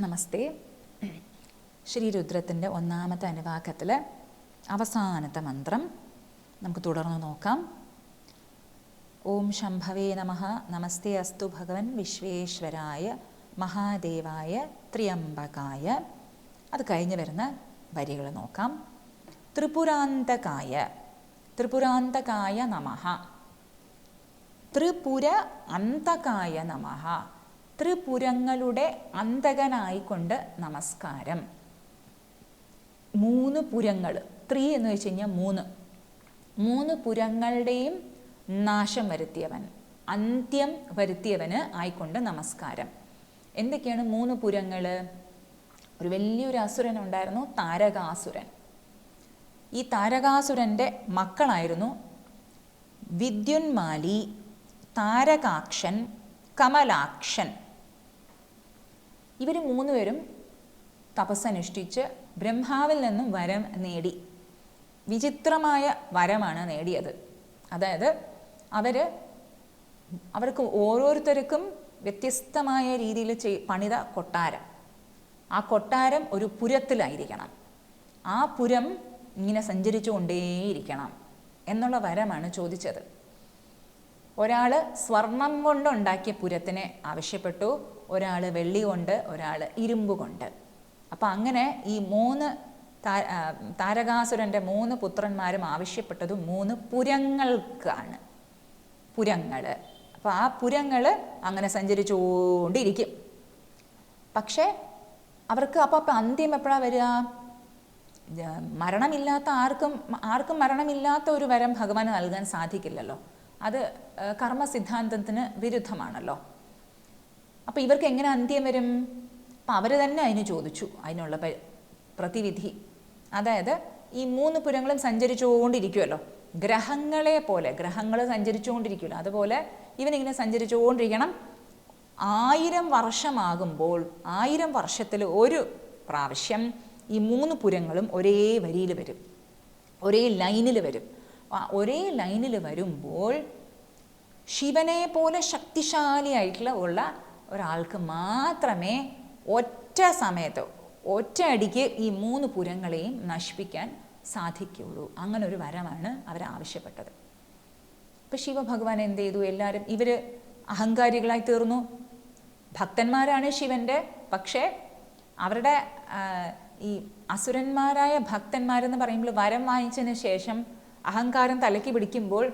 നമസ്തേ. ശ്രീ രുദ്രത്തിന്റെ ഒന്നാമത്തെ അനുവാക്കത്തിൽ അവസാനത്തെ മന്ത്രം നമുക്ക് തുടർന്ന് നോക്കാം. ഓം ശംഭവേ നമ. നമസ്തേ അസ്തു ഭഗവൻ വിശ്വേശ്വരായ മഹാദേവായ ത്രിയംബകായ. അത് കഴിഞ്ഞ് വരുന്ന വരികൾ നോക്കാം. ത്രിപുരാന്തകായ. ത്രിപുരാന്തകായ നമ. ത്രിപുര അന്തകായ നമഃ. ത്രിപുരങ്ങളുടെ അന്തകനായിക്കൊണ്ട് നമസ്കാരം. മൂന്ന് പുരങ്ങൾ. ത്രീ എന്ന് വെച്ച് കഴിഞ്ഞാൽ മൂന്ന്. മൂന്ന് പുരങ്ങളുടെയും നാശം വരുത്തിയവൻ അന്ത്യം വരുത്തിയവന് ആയിക്കൊണ്ട് നമസ്കാരം. എന്തൊക്കെയാണ് മൂന്ന് പുരങ്ങൾ? ഒരു വലിയൊരു അസുരൻ ഉണ്ടായിരുന്നു താരകാസുരൻ. ഈ താരകാസുരന്റെ മക്കളായിരുന്നു വിദ്യുന്മാലി താരകാക്ഷൻ കമലാക്ഷൻ. ഇവർ മൂന്നുപേരും തപസ്സനുഷ്ഠിച്ച് ബ്രഹ്മാവിൽ നിന്നും വരം നേടി. വിചിത്രമായ വരമാണ് നേടിയത്. അതായത് അവർ അവർക്ക് ഓരോരുത്തർക്കും വ്യത്യസ്തമായ രീതിയിൽ ചെയ് പണിത കൊട്ടാരം. ആ കൊട്ടാരം ഒരു പുരത്തിലായിരിക്കണം. ആ പുരം ഇങ്ങനെ സഞ്ചരിച്ചു കൊണ്ടേയിരിക്കണം എന്നുള്ള വരമാണ് ചോദിച്ചത്. ഒരാൾ സ്വർണം കൊണ്ടുണ്ടാക്കിയ പുരത്തിനെ ആവശ്യപ്പെട്ടു. ഒരാൾ വെള്ളി കൊണ്ട് ഒരാൾ ഇരുമ്പ് കൊണ്ട്. അപ്പം അങ്ങനെ ഈ മൂന്ന് താരകാസുരന്റെ മൂന്ന് പുത്രന്മാരും ആവശ്യപ്പെട്ടത് മൂന്ന് പുരങ്ങൾക്കാണ്. പുരങ്ങൾ അപ്പോൾ ആ പുരങ്ങൾ അങ്ങനെ സഞ്ചരിച്ചുകൊണ്ടിരിക്കും. പക്ഷേ അവർക്ക് അപ്പോൾ അപ്പം അന്ത്യം എപ്പോഴാണ് വരിക? മരണമില്ലാത്ത ആർക്കും ആർക്കും മരണമില്ലാത്ത ഒരു വരം ഭഗവാന് നൽകാൻ സാധിക്കില്ലല്ലോ. അത് കർമ്മസിദ്ധാന്തത്തിന് കർമ്മ സിദ്ധാന്തത്തിന് വിരുദ്ധമാണല്ലോ. അപ്പോൾ ഇവർക്ക് എങ്ങനെ അന്ത്യം വരും? അപ്പം അവർ തന്നെ അതിന് ചോദിച്ചു അതിനുള്ള പ്രതിവിധി. അതായത് ഈ മൂന്ന് പുരങ്ങളും സഞ്ചരിച്ചുകൊണ്ടിരിക്കുമല്ലോ ഗ്രഹങ്ങളെ പോലെ ഗ്രഹങ്ങൾ സഞ്ചരിച്ചുകൊണ്ടിരിക്കുമല്ലോ അതുപോലെ ഇവനിങ്ങനെ സഞ്ചരിച്ചുകൊണ്ടിരിക്കണം. ആയിരം വർഷമാകുമ്പോൾ ആയിരം വർഷത്തിൽ ഒരു പ്രാവശ്യം ഈ മൂന്ന് പുരങ്ങളും ഒരേ വരിയിൽ വരും. ഒരേ ലൈനിൽ വരും. ഒരേ ലൈനിൽ വരുമ്പോൾ ശിവനെ പോലെ ശക്തിശാലിയായിട്ടുള്ള ഉള്ള ഒരാൾക്ക് മാത്രമേ ഒറ്റ സമയത്ത് ഒറ്റ അടിക്ക് ഈ മൂന്ന് പുരങ്ങളെയും നശിപ്പിക്കാൻ സാധിക്കുകയുള്ളൂ. അങ്ങനെ ഒരു വരമാണ് അവർ ആവശ്യപ്പെട്ടത്. ഇപ്പം ശിവഭഗവാൻ എന്ത് ചെയ്തു? എല്ലാവരും ഇവർ അഹങ്കാരികളായി തീർന്നു. ഭക്തന്മാരാണ് ശിവന്റെ പക്ഷേ അവരുടെ ഈ അസുരന്മാരായ ഭക്തന്മാരെന്ന് പറയുമ്പോൾ വരം വാങ്ങിച്ചതിന് ശേഷം അഹങ്കാരം തലയ്ക്ക് പിടിക്കുമ്പോൾ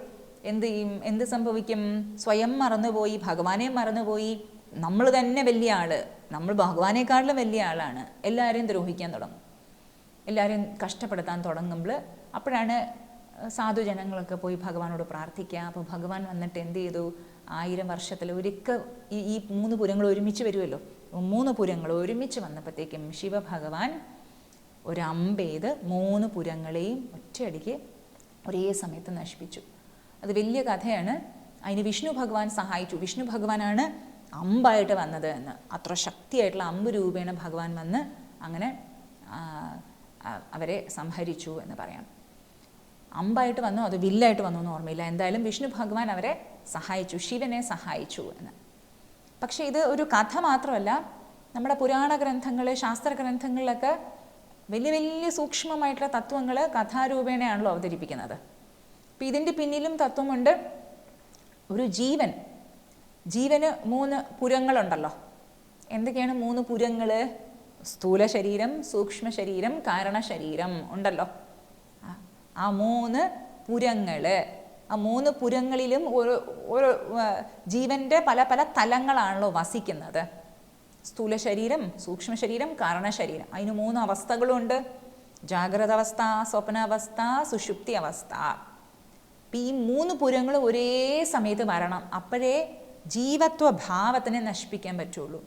എന്ത് എന്ത് സംഭവിക്കും? സ്വയം മറന്നുപോയി ഭഗവാനെ മറന്നുപോയി. നമ്മൾ തന്നെ വലിയ ആൾ നമ്മൾ ഭഗവാനേക്കാളിലും വലിയ ആളാണ്. എല്ലാവരെയും ദ്രോഹിക്കാൻ തുടങ്ങും. എല്ലാവരെയും കഷ്ടപ്പെടുത്താൻ തുടങ്ങുമ്പോൾ അപ്പോഴാണ് സാധുജനങ്ങളൊക്കെ പോയി ഭഗവാനോട് പ്രാർത്ഥിക്കുക അപ്പോൾ ഭഗവാൻ വന്നിട്ട് എന്ത് ചെയ്തു? ആയിരം വർഷത്തിൽ ഒരിക്കൽ ഈ ഈ മൂന്ന് പുരങ്ങൾ ഒരുമിച്ച് വരുമല്ലോ മൂന്ന് പുരങ്ങൾ ഒരുമിച്ച് വന്നപ്പോഴത്തേക്കും ശിവഭഗവാൻ ഒരു അമ്പെയ്ത് മൂന്ന് പുരങ്ങളെയും ഒറ്റയടിക്ക് ഒരേ സമയത്ത് നശിപ്പിച്ചു. അത് വലിയ കഥയാണ്. അതിന് വിഷ്ണു ഭഗവാൻ സഹായിച്ചു. വിഷ്ണു ഭഗവാനാണ് അമ്പായിട്ട് വന്നത് എന്ന്. അത്ര ശക്തിയായിട്ടുള്ള അമ്പ് രൂപേണ ഭഗവാൻ വന്ന് അങ്ങനെ അവരെ സംഹരിച്ചു എന്ന് പറയാം അമ്പായിട്ട് വന്നു അത് വില്ലായിട്ട് വന്നു എന്ന് ഓർമ്മയില്ല. എന്തായാലും വിഷ്ണു ഭഗവാൻ അവരെ സഹായിച്ചു ശിവനെ സഹായിച്ചു എന്ന്. പക്ഷെ ഇത് ഒരു കഥ മാത്രമല്ല. നമ്മുടെ പുരാണ ഗ്രന്ഥങ്ങൾ ശാസ്ത്ര ഗ്രന്ഥങ്ങളിലൊക്കെ വലിയ വലിയ സൂക്ഷ്മമായിട്ടുള്ള തത്വങ്ങൾ കഥാരൂപേണയാണല്ലോ അവതരിപ്പിക്കുന്നത്. അപ്പം ഇതിന്റെ പിന്നിലും തത്വമുണ്ട്. ഒരു ജീവൻ ജീവന് മൂന്ന് പുരങ്ങളുണ്ടല്ലോ. എന്തൊക്കെയാണ് മൂന്ന് പുരങ്ങൾ സ്ഥൂല ശരീരം സൂക്ഷ്മ ശരീരം കാരണ ശരീരം ഉണ്ടല്ലോ. ആ- മൂന്ന് പുരങ്ങൾ ആ മൂന്ന് പുരങ്ങളിലും ഒരു ഒരു ജീവന്റെ പല പല തലങ്ങളാണല്ലോ വസിക്കുന്നത്. സ്ഥൂല ശരീരം സൂക്ഷ്മ ശരീരം കാരണ ശരീരം. അതിന് മൂന്ന് അവസ്ഥകളുണ്ട്. ജാഗ്രത അവസ്ഥ സ്വപ്നാവസ്ഥ സുഷുപ്തി അവസ്ഥ. ഈ മൂന്ന് പുരങ്ങൾ ഒരേ സമയത്ത് വരണം. അപ്പോഴേ ജീവത്വ ഭാവത്തിനെ നശിപ്പിക്കാൻ പറ്റുള്ളൂ.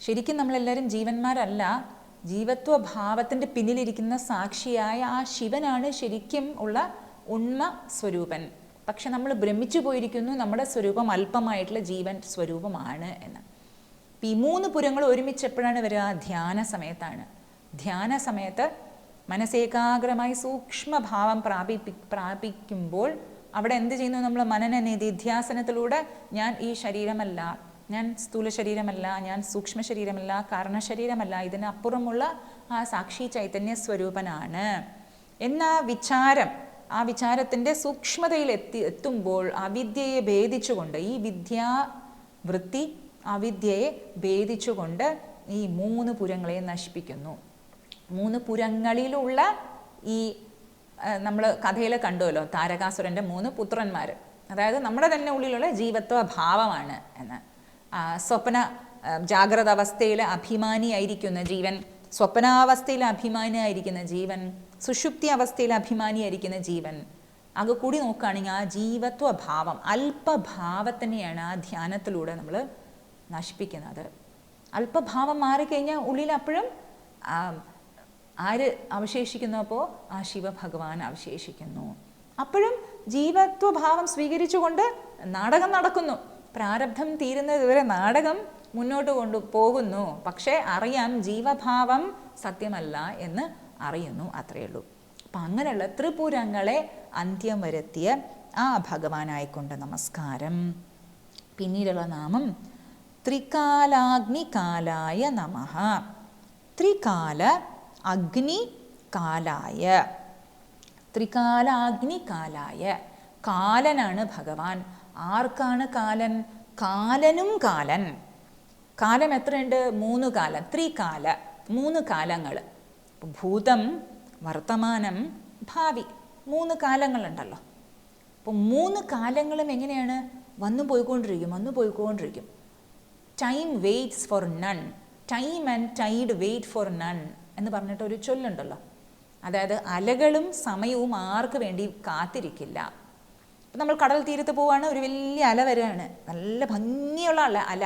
ശരിക്കും നമ്മളെല്ലാവരും ജീവന്മാരല്ല. ജീവത്വ ഭാവത്തിന്റെ പിന്നിലിരിക്കുന്ന സാക്ഷിയായ ആ ശിവനാണ് ശരിക്കും ഉള്ള ഉണ്മ സ്വരൂപൻ. പക്ഷെ നമ്മൾ ഭ്രമിച്ചു പോയിരിക്കുന്നു നമ്മുടെ സ്വരൂപം അല്പമായിട്ടുള്ള ജീവൻ സ്വരൂപമാണ് എന്ന്. ഈ മൂന്ന് പുരങ്ങൾ ഒരുമിച്ച് എപ്പോഴാണ് വരിക? ധ്യാന സമയത്താണ്. ധ്യാന സമയത്ത് മനസ്സേകാഗ്രമായി സൂക്ഷ്മഭാവം പ്രാപിപ്പി പ്രാപിക്കുമ്പോൾ അവിടെ എന്ത് ചെയ്യുന്നു? നമ്മൾ മനന നിധിധ്യാസനത്തിലൂടെ ഞാൻ ഈ ശരീരമല്ല ഞാൻ സ്ഥൂല ശരീരമല്ല ഞാൻ സൂക്ഷ്മ ശരീരമല്ല കാരണ ശരീരമല്ല ഇതിനപ്പുറമുള്ള ആ സാക്ഷി ചൈതന്യ സ്വരൂപനാണ്. എന്ന വിചാരം ആ വിചാരത്തിന്റെ സൂക്ഷ്മതയിൽ എത്തി എത്തുമ്പോൾ അവിദ്യയെ ഭേദിച്ചുകൊണ്ട് ഈ വിദ്യാ വൃത്തി അവിദ്യയെ ഭേദിച്ചുകൊണ്ട് ഈ മൂന്ന് പുരങ്ങളെ നശിപ്പിക്കുന്നു. മൂന്ന് പുരങ്ങളിലുള്ള ഈ നമ്മൾ കഥയിൽ കണ്ടുവല്ലോ താരകാസുരന്റെ മൂന്ന് പുത്രന്മാർ അതായത് നമ്മുടെ തന്നെ ഉള്ളിലുള്ള ജീവത്വ ഭാവമാണ് എന്ന്. സ്വപ്ന ജാഗ്രത അവസ്ഥയിൽ അഭിമാനിയായിരിക്കുന്ന ജീവൻ സ്വപ്നാവസ്ഥയിൽ അഭിമാനിയായിരിക്കുന്ന ജീവൻ സുഷുപ്തി അവസ്ഥയിൽ അഭിമാനിയായിരിക്കുന്ന ജീവൻ. അത് കൂടി നോക്കുകയാണെങ്കിൽ ആ ജീവത്വ ഭാവം അല്പഭാവത്തിനെയാണ് ആ ധ്യാനത്തിലൂടെ നമ്മൾ നശിപ്പിക്കുന്നത്. അല്പഭാവം മാറിക്കഴിഞ്ഞാൽ ഉള്ളിൽ അപ്പോഴും ആര് അവശേഷിക്കുന്നു അപ്പോൾ ആ ശിവഭഗവാൻ അവശേഷിക്കുന്നു. അപ്പോഴും ജീവത്വഭാവം സ്വീകരിച്ചുകൊണ്ട് നാടകം നടക്കുന്നു. പ്രാരബ്ധം തീരുന്നതുവരെ നാടകം മുന്നോട്ട് കൊണ്ടു പോകുന്നു. പക്ഷേ അറിയാം ജീവഭാവം സത്യമല്ല എന്ന് അറിയുന്നു അത്രയേ ഉള്ളൂ. അപ്പം അങ്ങനെയുള്ള ത്രിപുരങ്ങളെ അന്ത്യം വരുത്തിയ ആ ഭഗവാനായിക്കൊണ്ട് നമസ്കാരം. പിന്നീടുള്ള നാമം ത്രികാലാഗ്നികാലായ നമഃ. ത്രികാല അഗ്നി കാലായ ത്രികാലാഗ്നി കാലായ കാലനാണ് ഭഗവാൻ. ആർക്കാണ് കാലൻ? കാലനും കാലൻ. കാലം എത്രയുണ്ട്? മൂന്ന് കാലം. ത്രികാല. മൂന്ന് കാലങ്ങൾ. ഭൂതം വർത്തമാനം ഭാവി. മൂന്ന് കാലങ്ങളുണ്ടല്ലോ. അപ്പോൾ മൂന്ന് കാലങ്ങളും എങ്ങനെയാണ്? വന്നു പോയിക്കൊണ്ടിരിക്കും വന്നു പോയിക്കൊണ്ടിരിക്കും. Time waits for none time and tide wait for none എന്ന് പറഞ്ഞിട്ട് ഒരു ചൊല്ലുണ്ടല്ലോ. അതായത് അലകളും സമയവും ആർക്ക് വേണ്ടി കാത്തിരിക്കില്ല. ഇപ്പം നമ്മൾ കടൽ തീരത്ത് പോവാണ് ഒരു വലിയ അല വരികയാണ് നല്ല ഭംഗിയുള്ള അല അല.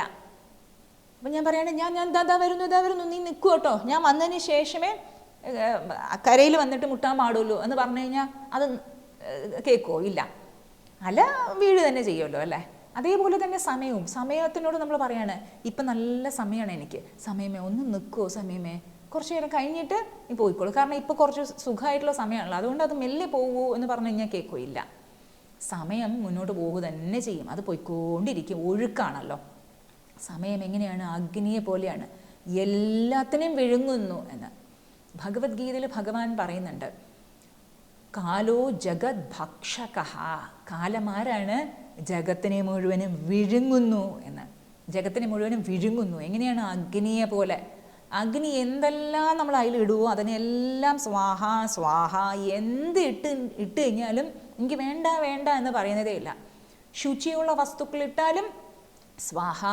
അപ്പം ഞാൻ പറയുകയാണ് ഞാൻ ഞാൻ ദാ ദാ വരുന്നു ഇതാ വരുന്നു നീ നിൽക്കൂ കേട്ടോ. ഞാൻ വന്നതിന് ശേഷമേ കരയിൽ വന്നിട്ട് മുട്ടാൻ പാടുള്ളൂ. എന്ന് പറഞ്ഞു കഴിഞ്ഞാൽ അത് കേൾക്കുമോ ഇല്ല. അല വീട് തന്നെ ചെയ്യുമല്ലോ അല്ലേ? അതേപോലെ തന്നെ സമയവും. സമയത്തിനോട് നമ്മൾ പറയാണ് ഇപ്പം നല്ല സമയമാണ് എനിക്ക്. സമയമേ ഒന്ന് നിൽക്കുമോ സമയമേ. കുറച്ച് നേരം കഴിഞ്ഞിട്ട് നീ പോയിക്കോളൂ. കാരണം ഇപ്പോൾ കുറച്ച് സുഖമായിട്ടുള്ള സമയമാണല്ലോ. അതുകൊണ്ട് അത് മെല്ലെ പോകുമോ എന്ന് പറഞ്ഞു കഴിഞ്ഞാൽ കേൾക്കില്ല സമയം മുന്നോട്ട് പോകുക തന്നെ ചെയ്യും. അത് പോയിക്കൊണ്ടിരിക്കും. ഒഴുക്കാണല്ലോ. സമയം എങ്ങനെയാണ്? അഗ്നിയെ പോലെയാണ്. എല്ലാത്തിനെയും വിഴുങ്ങുന്നു എന്ന്. ഭഗവത്ഗീതയിൽ ഭഗവാൻ പറയുന്നുണ്ട്. കാലോ ജഗത് ഭക്ഷക കാലമാരാണ്? ജഗത്തിനെ മുഴുവനും വിഴുങ്ങുന്നു എന്ന്. ജഗത്തിനെ മുഴുവനും വിഴുങ്ങുന്നു. എങ്ങനെയാണ്? അഗ്നിയെ പോലെ. അഗ്നി എന്തെല്ലാം നമ്മൾ അതിൽ ഇടുവോ അതിനെല്ലാം സ്വാഹ സ്വാഹ എന്ത് ഇട്ട് ഇട്ട് കഴിഞ്ഞാലും എനിക്ക് വേണ്ട വേണ്ട എന്ന് പറയുന്നതേ ഇല്ല. ശുചിയുള്ള വസ്തുക്കൾ ഇട്ടാലും സ്വാഹ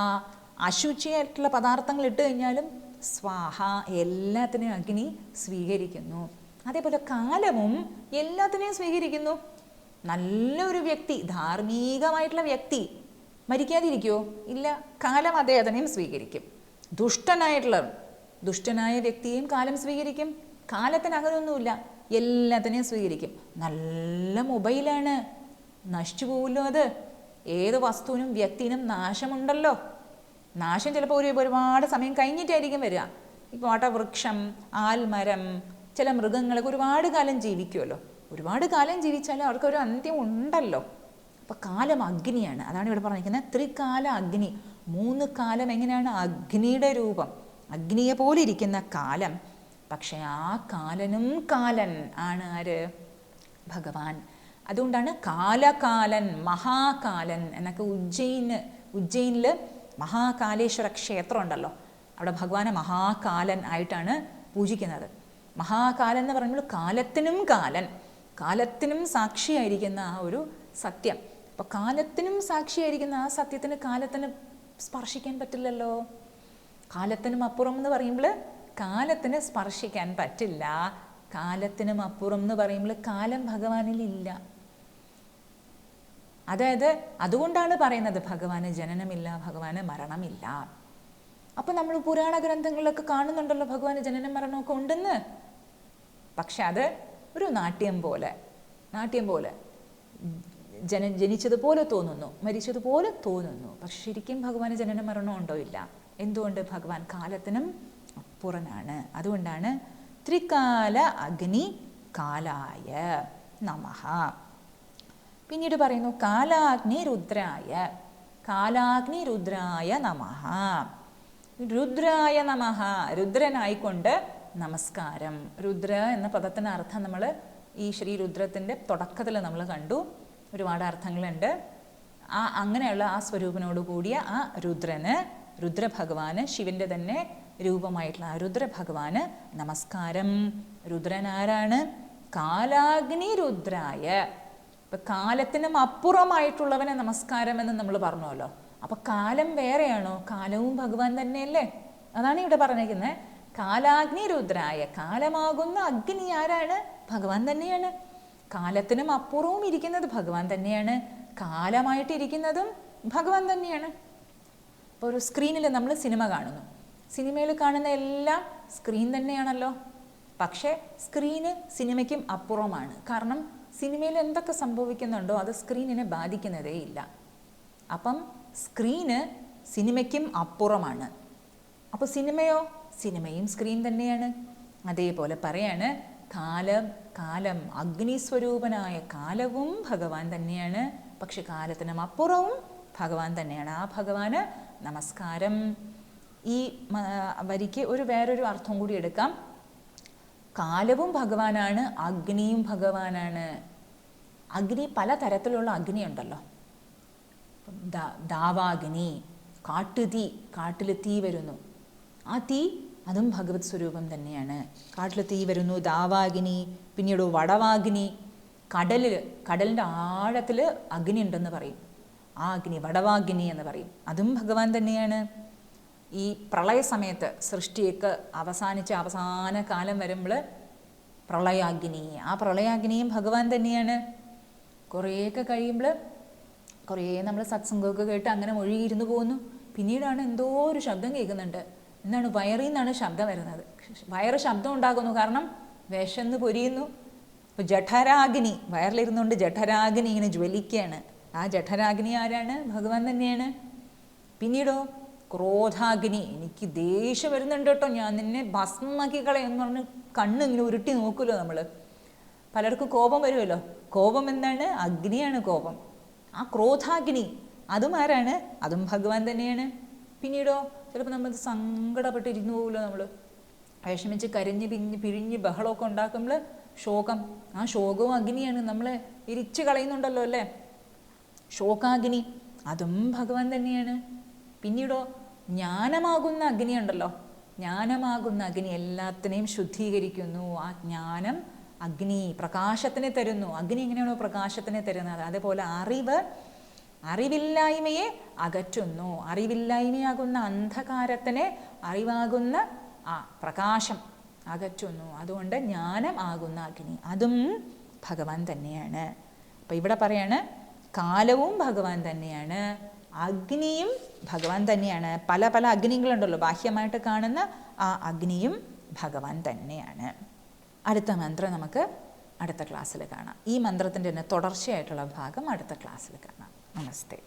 അശുചിയായിട്ടുള്ള പദാർത്ഥങ്ങൾ ഇട്ട് കഴിഞ്ഞാലും സ്വാഹ എല്ലാത്തിനെയും അഗ്നി സ്വീകരിക്കുന്നു. അതേപോലെ കാലവും എല്ലാത്തിനെയും സ്വീകരിക്കുന്നു. നല്ലൊരു വ്യക്തി ധാർമ്മികമായിട്ടുള്ള വ്യക്തി മരിക്കാതിരിക്കുമോ ഇല്ല കാലം അദ്ദേഹത്തിനെയും സ്വീകരിക്കും. ദുഷ്ടനായിട്ടുള്ള ദുഷ്ടനായ വ്യക്തിയെയും കാലം സ്വീകരിക്കും. കാലത്തിന് അങ്ങനെയൊന്നുമില്ല എല്ലാത്തിനെയും സ്വീകരിക്കും. നല്ല മൊബൈലാണ്. നശിച്ചു പോവില്ലോ അത്. ഏത് വസ്തുവിനും വ്യക്തിനും നാശമുണ്ടല്ലോ. നാശം ചിലപ്പോൾ ഒരു ഒരുപാട് സമയം കഴിഞ്ഞിട്ടായിരിക്കും വരിക. ഇപ്പോൾ വട്ടവൃക്ഷം ആൽമരം ചില മൃഗങ്ങളൊക്കെ ഒരുപാട് കാലം ജീവിക്കുമല്ലോ. ഒരുപാട് കാലം ജീവിച്ചാലും അവർക്ക് ഒരു അന്ത്യം ഉണ്ടല്ലോ. അപ്പോൾ കാലം അഗ്നിയാണ്. അതാണ് ഇവിടെ പറഞ്ഞിരിക്കുന്നത്. ത്രികാല അഗ്നി. മൂന്ന് കാലം എങ്ങനെയാണ്? അഗ്നിയുടെ രൂപം. അഗ്നിയെ പോലെ ഇരിക്കുന്ന കാലം. പക്ഷേ ആ കാലനും കാലൻ ആണ് ആര്? ഭഗവാൻ. അതുകൊണ്ടാണ് കാലകാലൻ മഹാകാലൻ എന്നൊക്കെ ഉജ്ജയിന് ഉജ്ജയിനിൽ മഹാകാലേശ്വര ക്ഷേത്രം ഉണ്ടല്ലോ. അവിടെ ഭഗവാനെ മഹാകാലൻ ആയിട്ടാണ് പൂജിക്കുന്നത്. മഹാകാലൻ എന്ന് പറയുമ്പോൾ കാലത്തിനും കാലൻ. കാലത്തിനും സാക്ഷിയായിരിക്കുന്ന ആ ഒരു സത്യം. അപ്പോൾ കാലത്തിനും സാക്ഷിയായിരിക്കുന്ന ആ സത്യത്തിന് കാലത്തിന് സ്പർശിക്കാൻ പറ്റില്ലല്ലോ? കാലത്തിനും അപ്പുറം എന്ന് പറയുമ്പോൾ കാലത്തിന് സ്പർശിക്കാൻ പറ്റില്ല. കാലത്തിനും അപ്പുറം എന്ന് പറയുമ്പോൾ കാലം ഭഗവാനിൽ ഇല്ല. അതായത് അതുകൊണ്ടാണ് പറയുന്നത് ഭഗവാന് ജനനമില്ല ഭഗവാന് മരണമില്ല. അപ്പം നമ്മൾ പുരാണ ഗ്രന്ഥങ്ങളിലൊക്കെ കാണുന്നുണ്ടല്ലോ ഭഗവാന് ജനനം മരണമൊക്കെ ഉണ്ടെന്ന്. പക്ഷെ അത് ഒരു നാട്യം പോലെ നാട്യം പോലെ ജന ജനിച്ചതുപോലെ തോന്നുന്നു മരിച്ചതുപോലെ തോന്നുന്നു. പക്ഷെ ശരിക്കും ഭഗവാന് ജനന മരണമുണ്ടോ ഇല്ല. എന്തുകൊണ്ട് ഭഗവാൻ കാലത്തിനും അപ്പുറനാണ് അതുകൊണ്ടാണ് ത്രികാല അഗ്നി കാലായ നമഃ. പിന്നീട് പറയുന്നു കാലാഗ്നി രുദ്രായ കാലാഗ്നി രുദ്രായ നമഃ. രുദ്രായ നമഃ രുദ്രനായിക്കൊണ്ട് നമസ്കാരം. രുദ്ര എന്ന പദത്തിന് അർത്ഥം നമ്മൾ ഈ ശ്രീ രുദ്രത്തിന്റെ തുടക്കത്തിൽ നമ്മൾ കണ്ടു. ഒരുപാട് അർത്ഥങ്ങളുണ്ട്. ആ അങ്ങനെയുള്ള ആ സ്വരൂപനോട് കൂടിയ ആ രുദ്രന് രുദ്രഭഗവാന് ശിവന്റെ തന്നെ രൂപമായിട്ടുള്ള രുദ്രഭഗവാന് നമസ്കാരം. രുദ്രനാരാണ് കാലാഗ്നി രുദ്രായ. ഇപ്പൊ കാലത്തിനും അപ്പുറമായിട്ടുള്ളവനെ നമസ്കാരം എന്ന് നമ്മൾ പറഞ്ഞല്ലോ അപ്പൊ കാലം വേറെയാണോ? കാലവും ഭഗവാൻ തന്നെയല്ലേ? അതാണ് ഇവിടെ പറഞ്ഞിരിക്കുന്നത് കാലാഗ്നി രുദ്രായ. കാലമാകുന്ന അഗ്നി ആരാണ്? ഭഗവാൻ തന്നെയാണ്. കാലത്തിനും അപ്പുറവും ഇരിക്കുന്നത് ഭഗവാൻ തന്നെയാണ്. കാലമായിട്ടിരിക്കുന്നതും ഭഗവാൻ തന്നെയാണ്. ഇപ്പോൾ ഒരു സ്ക്രീനിൽ നമ്മൾ സിനിമ കാണുന്നു. സിനിമയിൽ കാണുന്ന എല്ലാം സ്ക്രീൻ തന്നെയാണല്ലോ. പക്ഷേ സ്ക്രീന് സിനിമയ്ക്കും അപ്പുറമാണ്. കാരണം സിനിമയിൽ എന്തൊക്കെ സംഭവിക്കുന്നുണ്ടോ അത് സ്ക്രീനിനെ ബാധിക്കുന്നതേ ഇല്ല. അപ്പം സ്ക്രീന് സിനിമയ്ക്കും അപ്പുറമാണ്. അപ്പോൾ സിനിമയോ സിനിമയും സ്ക്രീൻ തന്നെയാണ്. അതേപോലെ പറയാണ് കാലം കാലം അഗ്നിസ്വരൂപനായ കാലവും ഭഗവാൻ തന്നെയാണ്. പക്ഷെ കാലത്തിനും അപ്പുറവും ഭഗവാൻ തന്നെയാണ്. ആ ഭഗവാന് നമസ്കാരം. ഈ വരിക്ക് ഒരു വേറൊരു അർത്ഥം കൂടി എടുക്കാം. കാലവും ഭഗവാനാണ് അഗ്നിയും ഭഗവാനാണ്. അഗ്നി പല തരത്തിലുള്ള അഗ്നി ഉണ്ടല്ലോ ദാവാഗ്നി കാട്ടുതീ കാട്ടിൽ തീ വരുന്നു. ആ തീ അതും ഭഗവത് സ്വരൂപം തന്നെയാണ്. കാട്ടിൽ തീ വരുന്നു ദാവാഗ്നി പിന്നീട് വടവാഗ്നി കടലിൽ കടലിന്റെ ആഴത്തിൽ അഗ്നി ഉണ്ടെന്ന് പറയും. ആ അഗ്നി വടവാഗ്നി എന്ന് പറയും. അതും ഭഗവാൻ തന്നെയാണ്. ഈ പ്രളയ സമയത്ത് സൃഷ്ടിയൊക്കെ അവസാനിച്ച് അവസാന കാലം വരുമ്പോൾ പ്രളയാഗ്നി. ആ പ്രളയാഗ്നിയും ഭഗവാൻ തന്നെയാണ്. കുറേയൊക്കെ കഴിയുമ്പോൾ കുറേ നമ്മൾ സത്സംഗമൊക്കെ കേട്ട് അങ്ങനെ ഒഴുകിയിരുന്നു പോകുന്നു. പിന്നീടാണ് എന്തോ ഒരു ശബ്ദം കേൾക്കുന്നുണ്ട്. എന്താണ്? വയറിൽ നിന്നാണ് ശബ്ദം വരുന്നത്. വയറ് ശബ്ദം ഉണ്ടാകുന്നു. കാരണം വിശന്ന് പൊരിയുന്നു. ഇപ്പോൾ ജഠരാഗ്നി വയറിലിരുന്നുകൊണ്ട് ജഠരാഗ്നി ഇങ്ങനെ ജ്വലിക്കുകയാണ്. ആ ജഠരാഗ്നി ആരാണ്? ഭഗവാൻ തന്നെയാണ്. പിന്നീടോ ക്രോധാഗ്നി. എനിക്ക് ദേഷ്യം വരുന്നുണ്ട് കേട്ടോ. ഞാൻ നിന്നെ ഭസ്മമാക്കി കളയെന്ന് പറഞ്ഞ് കണ്ണ് ഇങ്ങനെ ഉരുട്ടി നോക്കുമല്ലോ നമ്മൾ പലർക്കും കോപം വരുമല്ലോ കോപം എന്താണ്? അഗ്നിയാണ് കോപം. ആ ക്രോധാഗ്നി. അതും ആരാണ്? അതും ഭഗവാൻ തന്നെയാണ്. പിന്നീടോ ചിലപ്പോൾ നമ്മൾ സങ്കടപ്പെട്ടിരുന്നു പോകുമല്ലോ നമ്മൾ വിഷമിച്ച് കരഞ്ഞ് പിഞ്ഞ് പിഴിഞ്ഞ് ബഹളമൊക്കെ ഉണ്ടാക്കുമ്പോൾ ശോകം. ആ ശോകവും അഗ്നിയാണ് നമ്മളെ ഇരിച്ചു കളയുന്നുണ്ടല്ലോ അല്ലേ? ശോകാഗ്നി. അതും ഭഗവാൻ തന്നെയാണ്. പിന്നീടോ ജ്ഞാനമാകുന്ന അഗ്നിയുണ്ടല്ലോ ജ്ഞാനമാകുന്ന അഗ്നി എല്ലാത്തിനെയും ശുദ്ധീകരിക്കുന്നു. ആ ജ്ഞാനം അഗ്നി പ്രകാശത്തിനെ തരുന്നു. അഗ്നി എങ്ങനെയാണോ പ്രകാശത്തിനെ തരുന്നത്? അതേപോലെ അറിവ് അറിവില്ലായ്മയെ അകറ്റുന്നു. അറിവില്ലായ്മയാകുന്ന അന്ധകാരത്തിനെ അറിവാകുന്ന ആ പ്രകാശം അകറ്റുന്നു. അതുകൊണ്ട് ജ്ഞാനം ആകുന്ന അഗ്നി. അതും ഭഗവാൻ തന്നെയാണ്. അപ്പം ഇവിടെ പറയാണ് കാലവും ഭഗവാൻ തന്നെയാണ്. അഗ്നിയും ഭഗവാൻ തന്നെയാണ്. പല പല അഗ്നികളുണ്ടല്ലോ. ബാഹ്യമായിട്ട് കാണുന്ന ആ അഗ്നിയും ഭഗവാൻ തന്നെയാണ്. അടുത്ത മന്ത്രം നമുക്ക് അടുത്ത ക്ലാസ്സിൽ കാണാം. ഈ മന്ത്രത്തിന്റെ തന്നെ തുടർച്ചയായിട്ടുള്ള ഭാഗം അടുത്ത ക്ലാസ്സിൽ കാണാം. നമസ്തേ.